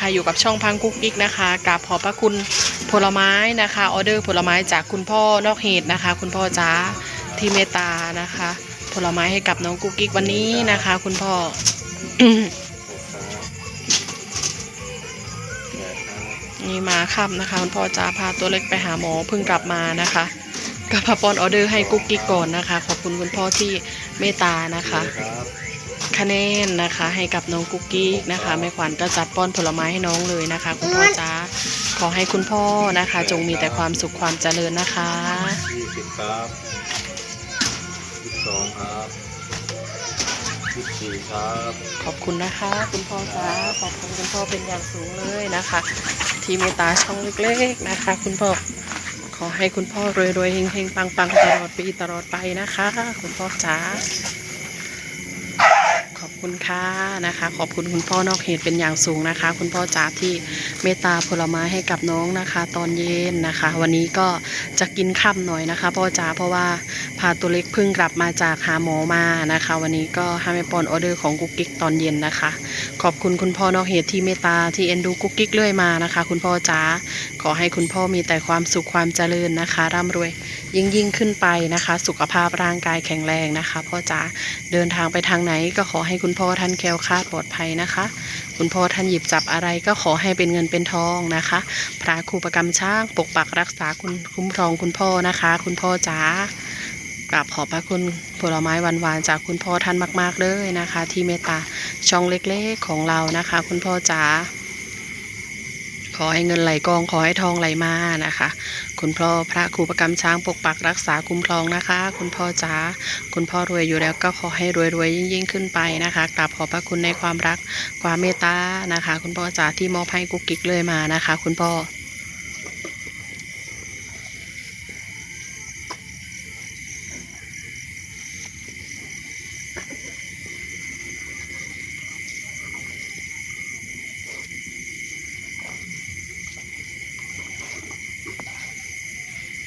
นะคะ อยู่กับช่องพังกุ๊กกิ๊กนะคะกราบขอบพระคุณผลไม้นะคะออเดอร์ผลไม้จากคุณพ่อนอกเหตุนะคะ คุณพ่อจ้าที่เมตตานะคะ ผลไม้ให้กับน้องกุ๊กกิ๊กวันนี้นะคะ คุณพ่อนี่มาค่ำนะคะ คุณพ่อจ้าพาตัวเล็กไปหาหมอเพิ่งกลับมานะคะก็พาปอนออเดอร์ให้กุ๊กกิ๊กก่อนนะคะ ขอบคุณคุณพ่อที่เมตตานะคะ ครับคะแนนนะคะ ให้กับน้องกุ๊กกิ๊กนะคะแม่ขวัญก็จัดป้อนผลไม้ให้น้องเลยนะคะ คุณพ่อจ้าขอให้คุณพ่อนะคะ จงมีแต่ความสุขความเจริญนะคะยี่สิบครับยี่สิบสองครับยี่สิบสี่ครับ ขอบคุณนะคะ คุณพ่อจ้าขอบคุณคุณพ่อเป็นอย่างสูงเลยนะคะ ที่เมตตาช่องเล็กๆนะคะ คุณพ่อขอให้คุณพ่อรวยๆเฮงๆปังๆตลอดปีตลอดไปนะคะ คุณพ่อจ้า ขอบคุณค่ะนะคะ ขอบคุณคุณพ่อนอกเหตุเป็นอย่างสูงนะคะ คุณพ่อจ๋าที่เมตตาผลไม้ให้กับน้องนะคะ ตอนเย็นนะคะ วันนี้ก็จะกินค่ำหน่อยนะคะ พ่อจ๋าเพราะว่าพาตัวเล็กเพิ่งกลับมาจากหาหมอมานะคะ วันนี้ก็ให้แม่ปอนออเดอร์ของกุ๊กกิ๊กตอนเย็นนะคะ ขอบคุณคุณพ่อนอกเหตุที่เมตตาที่เอ็นดูกุ๊กกิ๊กเรื่อยมานะคะ คุณพ่อจ๋า ขอให้คุณพ่อมีแต่ความสุขความเจริญนะคะ ร่ำรวย ยิ่งยิ่งขึ้นไปนะคะ สุขภาพร่างกายแข็งแรงนะคะ พ่อจ๋าเดินทางไปทางไหนก็ขอให้คุณพ่อท่านแคล้วคลาดปลอดภัยนะคะ คุณพ่อท่านหยิบจับอะไรก็ขอให้เป็นเงินเป็นทองนะคะ พระครูประกรรมช้างปกปักรักษาคุณคุ้มครองคุณพ่อนะคะ คุณพ่อจ๋ากราบขอบพระคุณผลไม้หวานๆจากคุณพ่อท่านมาก ๆเลยนะคะ ที่เมตตาช่องเล็กๆของเรานะคะ คุณพ่อจ๋า ขอให้เงินไหลกองขอให้ทองไหลมานะคะ คุณพ่อพระครูประกรรมช้างปกปักรักษาคุ้มครองนะคะ คุณพ่อจ๋าคุณพ่อรวยอยู่แล้วก็ขอให้รวยรวยยิ่งยิ่งขึ้นไปนะคะกราบขอบพระคุณในความรักความเมตตานะคะ คุณพ่อจ๋าที่มอบให้กุ๊กกิ๊กเลยมานะคะ คุณพ่อ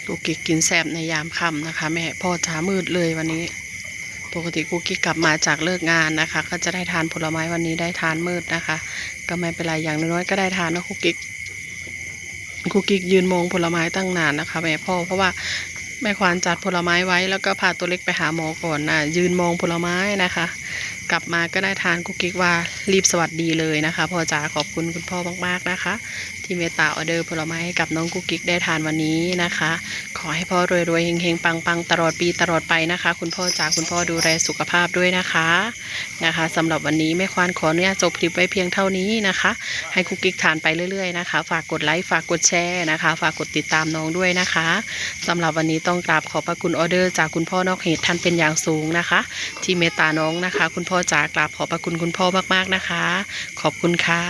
กุ๊กกิ๊กกินแซบในยามค่ำนะคะ แม่พ่อจ๋ามืดเลยวันนี้ ปกติกุ๊กกิ๊กกลับมาจากเลิกงานนะคะ ก็จะได้ทานผลไม้วันนี้ได้ทานมืดนะคะ ก็ไม่เป็นไรอย่างน้อยก็ได้ทานนะกุ๊กกิ๊กกุ๊กกิ๊กยืนมองผลไม้ตั้งนานนะคะแม่พ่อเพราะว่าแม่ควานจัดผลไม้ไว้ แล้วก็พาตัวเล็กไปหาหมอก่อนนะยืนมองผลไม้นะคะกลับมาก็ได้ทานกุ๊กกิ๊กว่ารีบสวัสดีเลยนะคะพ่อจ๋าขอบคุณคุณพ่อมากๆนะคะ ที่เมตตาออเดอร์ผลไม้ให้กับน้องกุ๊กกิ๊กได้ทานวันนี้นะคะ ขอให้พ่อรวยๆเฮงๆปังๆตลอดปีตลอดไปนะคะ คุณพ่อจ๋าคุณพ่อดูแลสุขภาพด้วยนะคะนะคะสำหรับวันนี้แม่ควานขออนุญาตจบคลิปไว้เพียงเท่านี้นะคะ ให้กุ๊กกิ๊กทานไปเรื่อยๆนะคะ ฝากกดไลค์ฝากกดแชร์นะคะ ฝากกดติดตามน้องด้วยนะคะสำหรับวันนี้ต้องกราบขอบพระคุณออเดอร์จากคุณพ่อนอกเหตุท่านเป็นอย่างสูงนะคะ ที่เมตตาน้องนะคะ คุณพ่อพ่อจ๋ากกราบขอบพระคุณคุณพ่อมากๆนะคะ ขอบคุณค่ะ